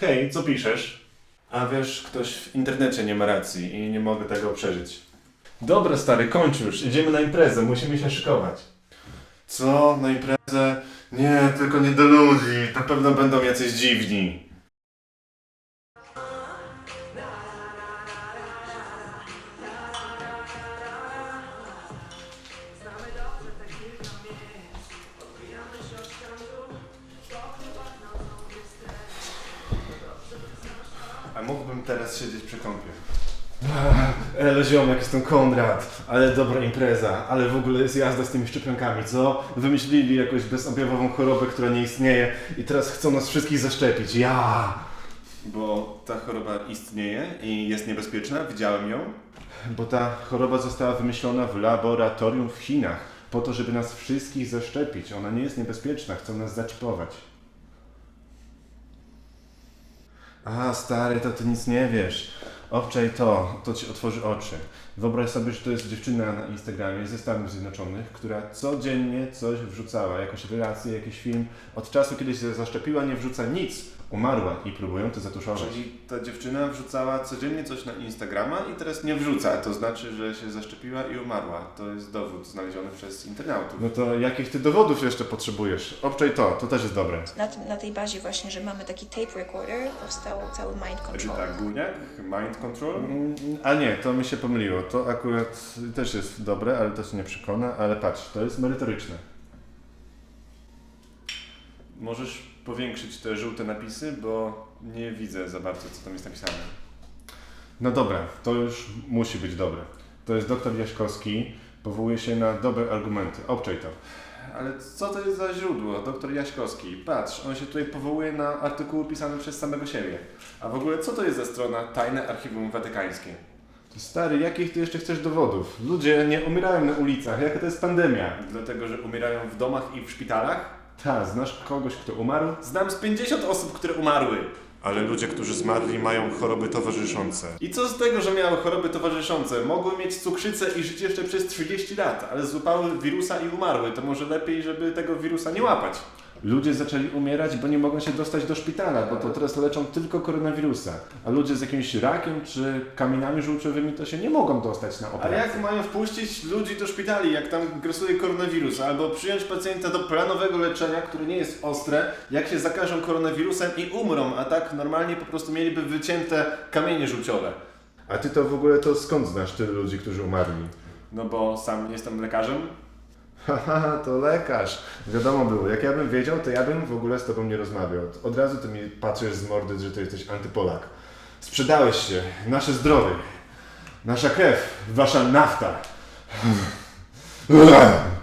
Hej, co piszesz? A wiesz, ktoś w internecie nie ma racji i nie mogę tego przeżyć. Dobra, stary, kończ już. Idziemy na imprezę, musimy się szykować. Co? Na imprezę? Nie, tylko nie do ludzi. Na pewno będą jacyś dziwni. A mógłbym teraz siedzieć przy kąpie. Ale ziomek, jestem Konrad, ale dobra impreza, ale w ogóle jest jazda z tymi szczepionkami, co? Wymyślili jakąś bezobjawową chorobę, która nie istnieje i teraz chcą nas wszystkich zaszczepić. Ja! Bo ta choroba istnieje i jest niebezpieczna, widziałem ją. Bo ta choroba została wymyślona w laboratorium w Chinach, po to, żeby nas wszystkich zaszczepić. Ona nie jest niebezpieczna, chcą nas zaczepować. A, stary, to ty nic nie wiesz. Obczaj to, to ci otworzy oczy. Wyobraź sobie, że to jest dziewczyna na Instagramie ze Stanów Zjednoczonych, która codziennie coś wrzucała, jakąś relację, jakiś film. Od czasu, kiedy się zaszczepiła, nie wrzuca nic. Umarła i próbują to zatuszować. Czyli ta dziewczyna wrzucała codziennie coś na Instagrama i teraz nie wrzuca. To znaczy, że się zaszczepiła i umarła. To jest dowód znaleziony przez internautów. No to jakich ty dowodów jeszcze potrzebujesz? Obczaj to, to też jest dobre. Na, tym- na tej bazie właśnie, że mamy taki tape recorder, powstał cały mind Czy control. tak, górniak? Mind control? A nie, to mi się pomyliło. To akurat też jest dobre, ale to się nie przekona, ale patrz, to jest merytoryczne. Możesz powiększyć te żółte napisy, bo nie widzę za bardzo, co tam jest napisane. No dobra, to już musi być dobre. To jest doktor Jaśkowski, powołuje się na dobre argumenty. Obczaj to. Ale co to jest za źródło? Doktor Jaśkowski. Patrz, on się tutaj powołuje na artykuły pisane przez samego siebie. A w ogóle co to jest za strona Tajne Archiwum Watykańskie? To stary, jakich ty jeszcze chcesz dowodów? Ludzie nie umierają na ulicach, jaka to jest pandemia? Dlatego, że umierają w domach i w szpitalach? Tak, znasz kogoś, kto umarł? Znam z 50 osób, które umarły. Ale ludzie, którzy zmarli, mają choroby towarzyszące. I co z tego, że miały choroby towarzyszące? Mogły mieć cukrzycę i żyć jeszcze przez 30 lat, ale złapały wirusa i umarły. To może lepiej, żeby tego wirusa nie łapać. Ludzie zaczęli umierać, bo nie mogą się dostać do szpitala, bo to teraz leczą tylko koronawirusa. A ludzie z jakimś rakiem czy kamieniami żółciowymi to się nie mogą dostać na A operację. jak mają wpuścić ludzi do szpitali, jak tam grasuje koronawirus, albo przyjąć pacjenta do planowego leczenia, które nie jest ostre, jak się zakażą koronawirusem i umrą, a tak normalnie po prostu mieliby wycięte kamienie żółciowe. A ty to w ogóle to skąd znasz tylu ludzi, którzy umarli? No bo sam jestem lekarzem. Haha, to lekarz. Wiadomo było, jak ja bym wiedział, to ja bym w ogóle z tobą nie rozmawiał. Od razu ty mi patrzysz z mordy, że ty jesteś antypolak. Sprzedałeś się, nasze zdrowie, nasza krew, wasza nafta.